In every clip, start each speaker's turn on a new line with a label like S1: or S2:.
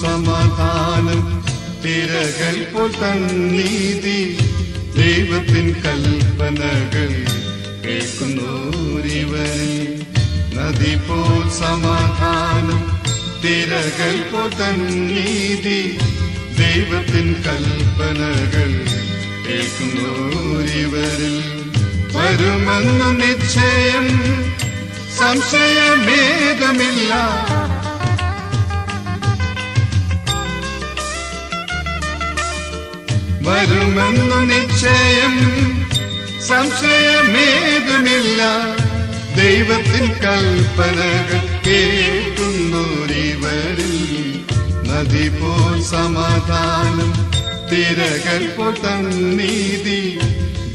S1: സമാധാനം. തിരകൾ പോൽ തന്നീതി ദൈവത്തിൻ കൽപ്പനകൾ കേൾക്കുന്നൂരിവൻ നദി പോൽ സമാധാനം. തിരകൾ പോൽ തന്നീതി ദൈവത്തിൻ കൽപ്പനകൾ കേൾക്കുന്നൂരിവരിൽ വരുമെന്ന് നിശ്ചയം. സംശയമേകമില്ല വരുമെന്നു നിശ്ചയം. സംശയമേതുമില്ല. ദൈവത്തിൻ കൽപ്പനകൾ കേൾക്കുന്നൂരിവരിൽ നദി പോൽ സമാധാനം തിരകൾ പോൽ തന്നീതി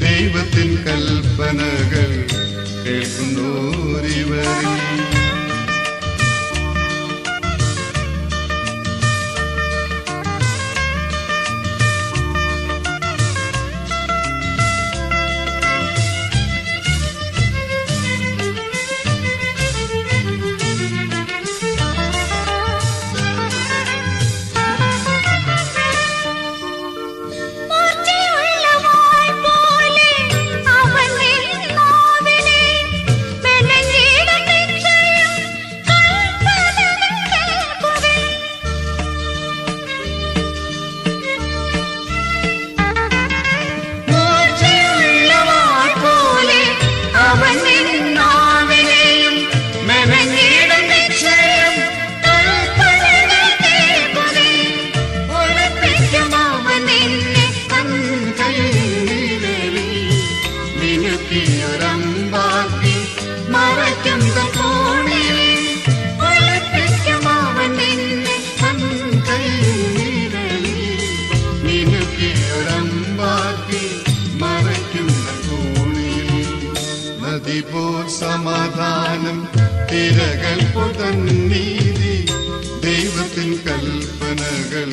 S1: ദൈവത്തിൻ കൽപ്പനകൾ കേൾക്കുന്നൂരിവരിൽ സമാധാനം. തിരകൾ നീതി ദൈവത്തിൻ കൽപ്പനകൾ.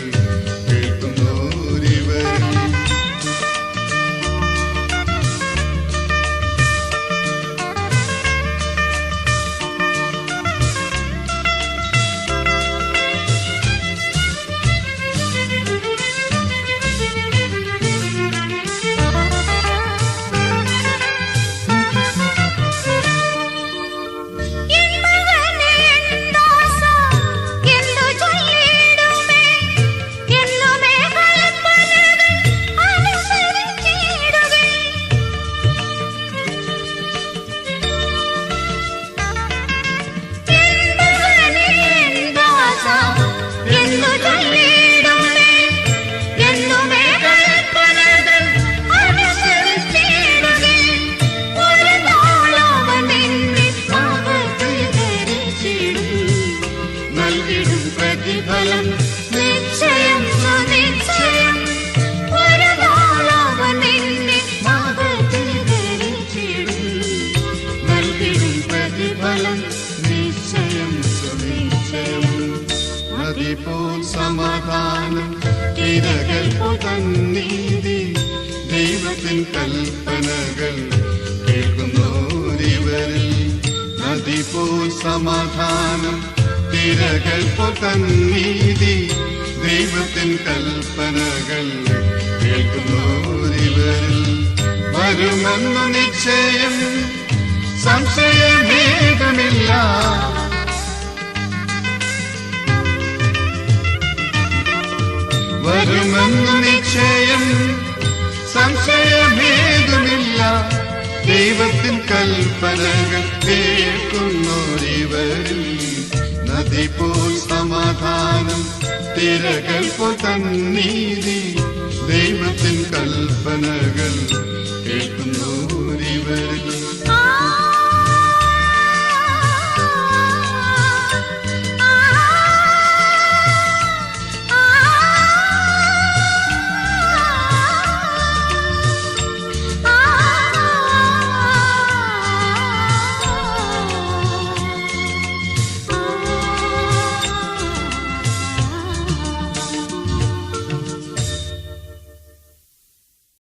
S1: നൽകിടും പ്രതിഫലം.
S2: നിശ്ചയം സുനിശ്ചയം. ഒരു നാളവൻ നിന്നെ അവതരിച്ചിടും
S1: നൽകിടും പ്രതിഫലം. നിശ്ചയം സുനിശ്ചയം. നദി പോൽ സമാധാനം. തിരകൾ പൊതന്നീതി ദൈവത്തിൻ കൽപ്പനകൾ കേൾക്കുന്നോരിവരിൽ നദി പോൽ സമാധാനം. തിരകൾ പൊതന്നീതി ദൈവത്തിൻ കൽപ്പനകൾ കേൾക്കുന്നോരിവരിൽ വരുമെന്ന് നിശ്ചയം സംശയമേകമില്ല വരുമെന്ന് നിശ്ചയം സംശയമേതുമില്ല. ദൈവത്തിൻ കൽപ്പനകൾ കേൾക്കുന്നോരിവരിൽ നദി പോൽ സമാധാനം. തിരകൾ പോൽ തന്നീതി ദൈവത്തിൻ കൽപ്പനകൾ കേൾക്കുന്നോരിവരിൽ